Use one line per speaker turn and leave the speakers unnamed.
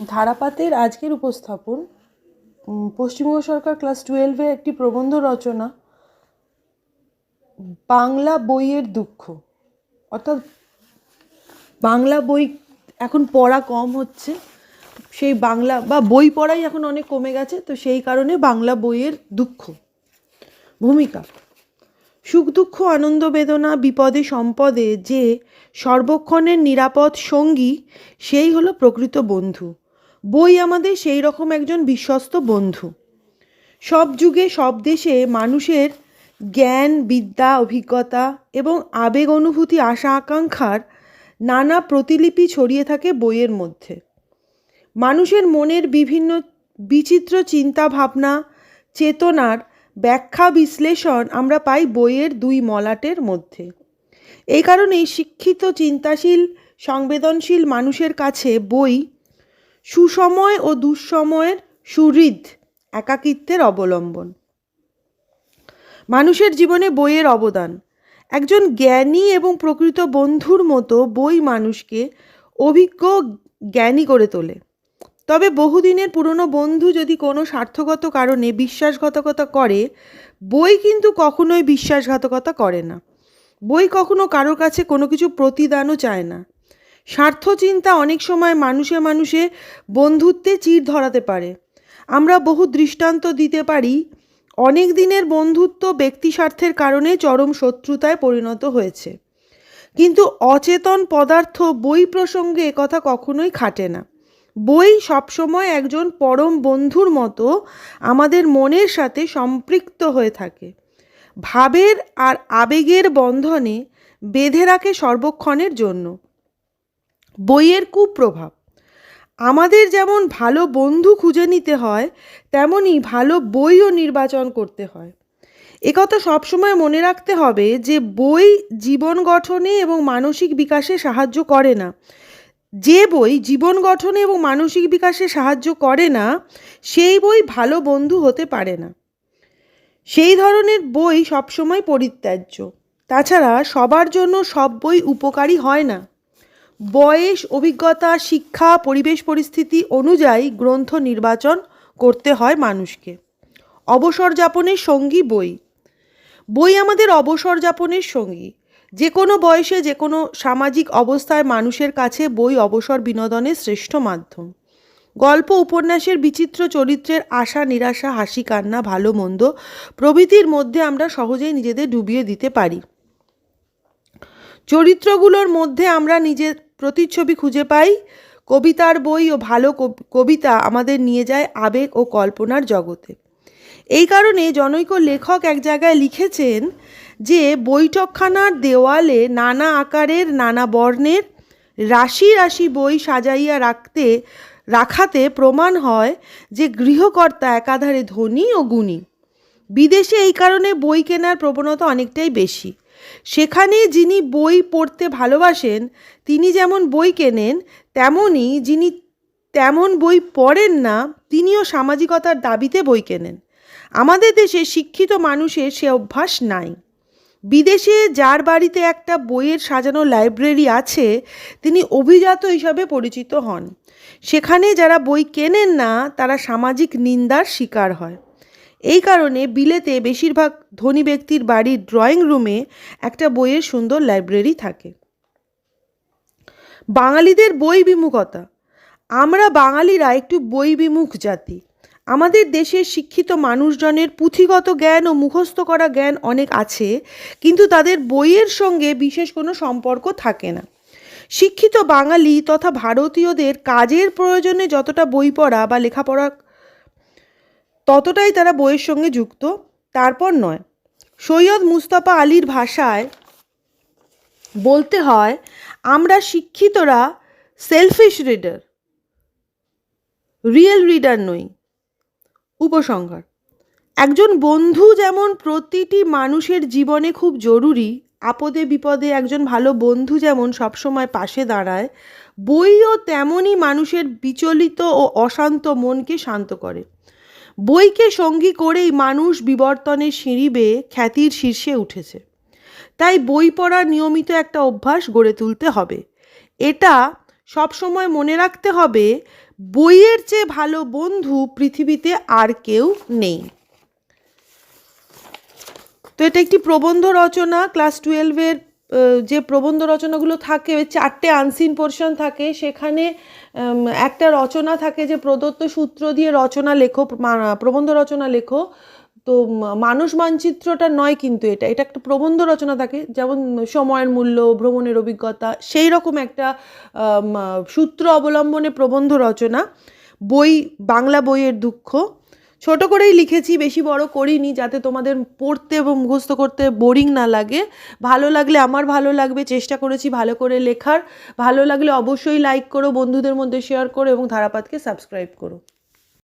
ধারাপাতের আজকের উপস্থাপন পশ্চিমবঙ্গ সরকার ক্লাস টুয়েলভে একটি প্রবন্ধ রচনা, বাংলা বইয়ের দুঃখ। অর্থাৎ বাংলা বই এখন পড়া কম হচ্ছে, সেই বাংলা বা বই পড়াই এখন অনেক কমে গেছে, তো সেই কারণে বাংলা বইয়ের দুঃখ। ভূমিকা, সুখ দুঃখ, আনন্দ বেদনা, বিপদে সম্পদে যে সর্বক্ষণের নিরাপদ সঙ্গী, সেই হলো প্রকৃত বন্ধু। বই আমাদের সেই রকম একজন বিশ্বস্ত বন্ধু। সব যুগে, সব দেশে মানুষের জ্ঞান, বিদ্যা, অভিজ্ঞতা এবং আবেগ, অনুভূতি, আশা, আকাঙ্ক্ষার নানা প্রতিলিপি ছড়িয়ে থাকে বইয়ের মধ্যে। মানুষের মনের বিভিন্ন বিচিত্র চিন্তা, ভাবনা, চেতনার ব্যাখ্যা, বিশ্লেষণ আমরা পাই বইয়ের দুই মলাটের মধ্যে। এই কারণেই শিক্ষিত, চিন্তাশীল, সংবেদনশীল মানুষের কাছে বই সুসময় ও দুঃসময়ের সুহৃদ একাকিত্বের অবলম্বন। মানুষের জীবনে বইয়ের অবদান। একজন জ্ঞানী এবং প্রকৃত বন্ধুর মতো বই মানুষকে অভিজ্ঞ জ্ঞানী করে তোলে। তবে বহুদিনের পুরনো বন্ধু যদি কোনো স্বার্থগত কারণে বিশ্বাসঘাতকতা করে, বই কিন্তু কখনোই বিশ্বাসঘাতকতা করে না। বই কখনো কারোর কাছে কোনো কিছু প্রতিদানও চায় না। স্বার্থ চিন্তা অনেক সময় মানুষে মানুষে বন্ধুত্বে চির ধরাতে পারে। আমরা বহু দৃষ্টান্ত দিতে পারি, অনেক দিনের বন্ধুত্ব ব্যক্তি স্বার্থের কারণে চরম শত্রুতায় পরিণত হয়েছে। কিন্তু অচেতন পদার্থ বই প্রসঙ্গে কথা কখনোই খাটে না। বই সবসময় একজন পরম বন্ধুর মতো আমাদের মনের সাথে সম্পৃক্ত হয়ে থাকে। ভাবের আর আবেগের বন্ধনে বেঁধে রাখে সর্বক্ষণের জন্য। বইয়ের কুপ্রভাব। আমাদের যেমন ভালো বন্ধু খুঁজে নিতে হয় তেমনই ভালো বইও নির্বাচন করতে হয়। একথা সবসময় মনে রাখতে হবে যে, বই জীবন গঠনে এবং মানসিক বিকাশে সাহায্য করে না। যে বই জীবন গঠনে এবং মানসিক বিকাশে সাহায্য করে না, সেই বই ভালো বন্ধু হতে পারে না। সেই ধরনের বই সবসময় পরিত্যাজ্য। তাছাড়া সবার জন্য সব বই উপকারী হয় না। বয়স, অভিজ্ঞতা, শিক্ষা, পরিবেশ পরিস্থিতি অনুযায়ী গ্রন্থ নির্বাচন করতে হয় মানুষকে। অবসর যাপনের সঙ্গী বই। বই আমাদের অবসর যাপনের সঙ্গী। যে কোনো বয়সে যে কোনো সামাজিক অবস্থায় মানুষের কাছে বই অবসর বিনোদনের শ্রেষ্ঠ মাধ্যম। গল্প, উপন্যাসের বিচিত্র চরিত্রের আশা, নিরাশা, হাসি, কান্না, ভালো, মন্দ প্রভৃতির মধ্যে আমরা সহজেই নিজেদের ডুবিয়ে দিতে পারি। চরিত্রগুলোর মধ্যে আমরা নিজের প্রতিচ্ছবি খুঁজে পাই, কবিতার বই ও ভালো কবিতা আমাদের নিয়ে যায় আবেগ ও কল্পনার জগতে। এই কারণে জনৈক লেখক এক জায়গায় লিখেছেন যে, বৈঠকখানার দেওয়ালে নানা আকারের নানা বর্ণের রাশি রাশি বই সাজাইয়া রাখতে, রাখাতে প্রমাণ হয় যে গৃহকর্তা একাধারে ধনী ও গুণী। বিদেশে এই কারণে বই কেনার প্রবণতা অনেকটাই বেশি। সেখানে যিনি বই পড়তে ভালোবাসেন, তিনি যেমন বই কেনেন তেমনই যিনি তেমন বই পড়েন না, তিনিও সামাজিকতার দাবিতে বই কেনেন। আমাদের দেশে শিক্ষিত মানুষের সে অভ্যাস নাই। বিদেশে যার বাড়িতে একটা বইয়ের সাজানো লাইব্রেরি আছে, তিনি অভিজাত হিসাবে পরিচিত হন। সেখানে যারা বই কেনেন না, তারা সামাজিক নিন্দার শিকার হয়। এই কারণে বিলেতে বেশিরভাগ ধনী ব্যক্তির বাড়ির ড্রয়িং রুমে একটা বইয়ের সুন্দর লাইব্রেরি থাকে। বাঙালিদের বই বিমুখতা। আমরা বাঙালিরা একটু বই বিমুখ জাতি। আমাদের দেশের শিক্ষিত মানুষজনের পুঁথিগত জ্ঞান ও মুখস্থ করা জ্ঞান অনেক আছে, কিন্তু তাদের বইয়ের সঙ্গে বিশেষ কোনো সম্পর্ক থাকে না। শিক্ষিত বাঙালি তথা ভারতীয়দের কাজের প্রয়োজনে যতটা বই পড়া বা লেখাপড়া ততটাই তারা বইয়ের সঙ্গে যুক্ত, তারপর নয়। সৈয়দ মুস্তাফা আলীর ভাষায় বলতে হয়, আমরা শিক্ষিতরা সেলফিশ রিডার রিয়েল রিডার নই। উপসংহার, একজন বন্ধু যেমন প্রতিটি মানুষের জীবনে খুব জরুরি, আপদে বিপদে একজন ভালো বন্ধু যেমন সবসময় পাশে দাঁড়ায়, বইও তেমনই মানুষের বিচলিত ও অশান্ত মনকে শান্ত করে। বইকে সঙ্গী করেই মানুষ বিবর্তনের সিঁড়ি বেয়ে খ্যাতির শীর্ষে উঠেছে। তাই বই পড়ার নিয়মিত একটা অভ্যাস গড়ে তুলতে হবে। এটা সব সময় মনে রাখতে হবে, বইয়ের চেয়ে ভালো বন্ধু পৃথিবীতে আর কেউ নেই। তো এটা একটি প্রবন্ধ রচনা, ক্লাস টুয়েলভের যে প্রবন্ধ রচনাগুলো থাকে, চারটে আনসিন পোর্শন থাকে, সেখানে একটা রচনা থাকে যে প্রদত্ত সূত্র দিয়ে রচনা লেখো প্রবন্ধ রচনা লেখো। তো মানুষ মানচিত্রটা নয় কিন্তু এটা এটা একটা প্রবন্ধ রচনা থাকে, যেমন সময়ের মূল্য, ভ্রমণের অভিজ্ঞতা, সেই রকম একটা সূত্র অবলম্বনে প্রবন্ধ রচনা। বই, বাংলা বইয়ের দুঃখ। ছোট করেই লিখেছি, বেশি বড় করিনি যাতে তোমাদের পড়তে এবং মুখস্থ করতে বোরিং না লাগে। ভালো লাগলে আমার ভালো লাগবে, চেষ্টা করেছি ভালো করে লেখার। ভালো লাগলে অবশ্যই লাইক করো, বন্ধুদের মধ্যে শেয়ার করো এবং ধারাপাতকে সাবস্ক্রাইব করো।